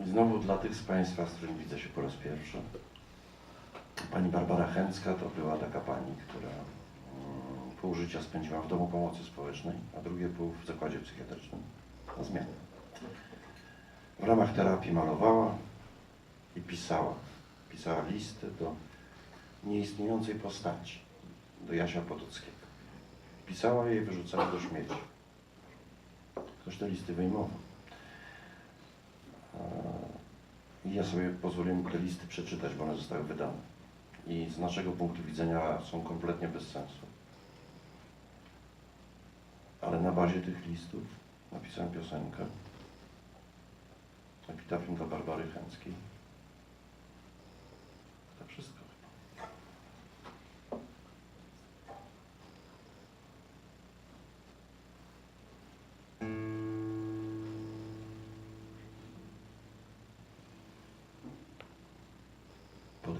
Znowu dla tych z Państwa, z którymi widzę się po raz pierwszy. Pani Barbara Chęcka to była taka pani, która mm, pół życia spędziła w domu pomocy społecznej, a drugie pół w zakładzie psychiatrycznym na zmianę. W ramach terapii malowała i pisała. Pisała listy do nieistniejącej postaci, do Jasia Potockiego. Pisała je i wyrzucała do śmieci. Ktoś te listy wyjmował. I ja sobie pozwoliłem te listy przeczytać, bo one zostały wydane. I z naszego punktu widzenia są kompletnie bez sensu. Ale na bazie tych listów napisałem piosenkę. Epitafium dla Barbary Chęckiej.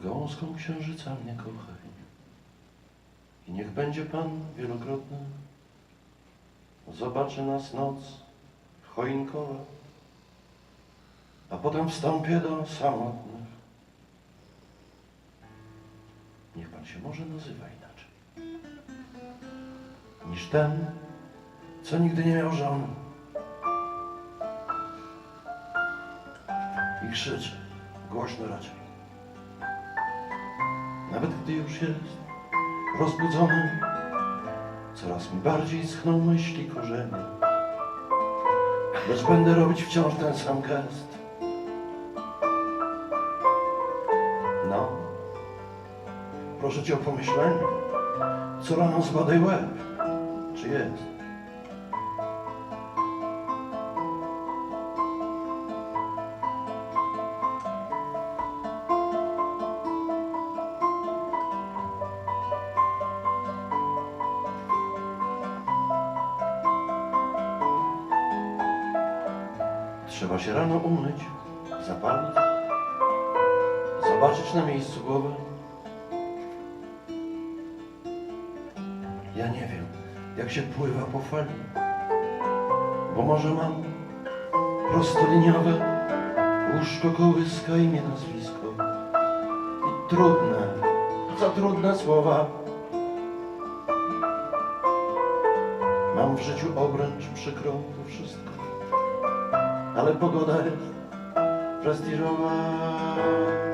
Gąską księżyca mnie kochaj. I niech będzie Pan wielokrotny. Zobaczy nas noc choinkowa, a potem wstąpię do samotnych. Niech Pan się może nazywa inaczej. Niż ten, co nigdy nie miał żony. I krzyczy, głośno raczej. Nawet gdy już jest rozbudzony, coraz mi bardziej schną myśli korzenie. Lecz będę robić wciąż ten sam gest. No, proszę Cię o pomyślenie, co rano zbadaj łeb, czy jest. Trzeba się rano umyć, zapalić, zobaczyć na miejscu głowę. Ja nie wiem, jak się pływa po fali, bo może mam prostoliniowe łóżko kołyska imię, nazwisko i trudne, za trudne słowa. Mam w życiu obręcz przykrą to wszystko ale pogoda jest prestiżowa.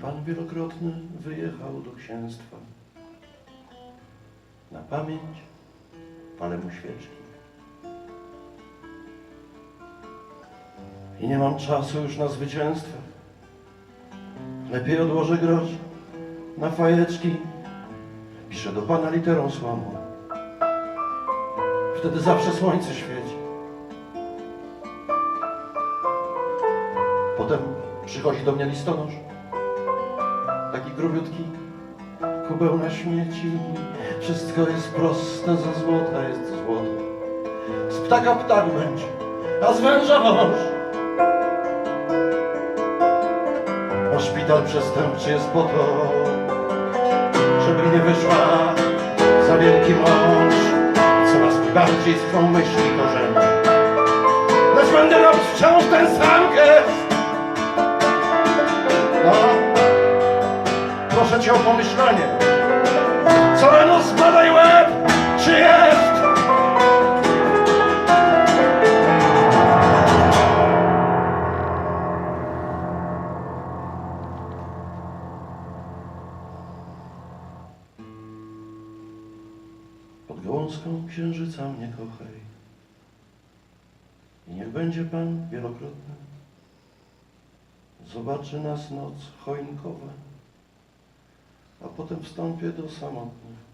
Pan wielokrotny wyjechał do księstwa. Na pamięć palę mu świeczki. I nie mam czasu już na zwycięstwo. Lepiej odłożę grosz na fajeczki. Piszę do pana literą słomą. Wtedy zawsze słońce świeci. Potem przychodzi do mnie listonosz taki grubiutki, kubeł na śmieci. Wszystko jest proste, ze złota jest złoto. Z ptaka ptak będzie, a z węża wąż. A szpital przestępczy jest po to, żeby nie wyszła za wielki mąż. Coraz mi bardziej swą myśli korzenie. Lecz będę robić wciąż ten sam gest. Proszę Cię o pomyślenie. Co rano zbadaj łeb, czy jest? Pod gałązką księżyca mnie kochaj. I niech będzie Pan wielokrotny. Zobaczy nas noc choinkowa a potem wstąpię do samotnych.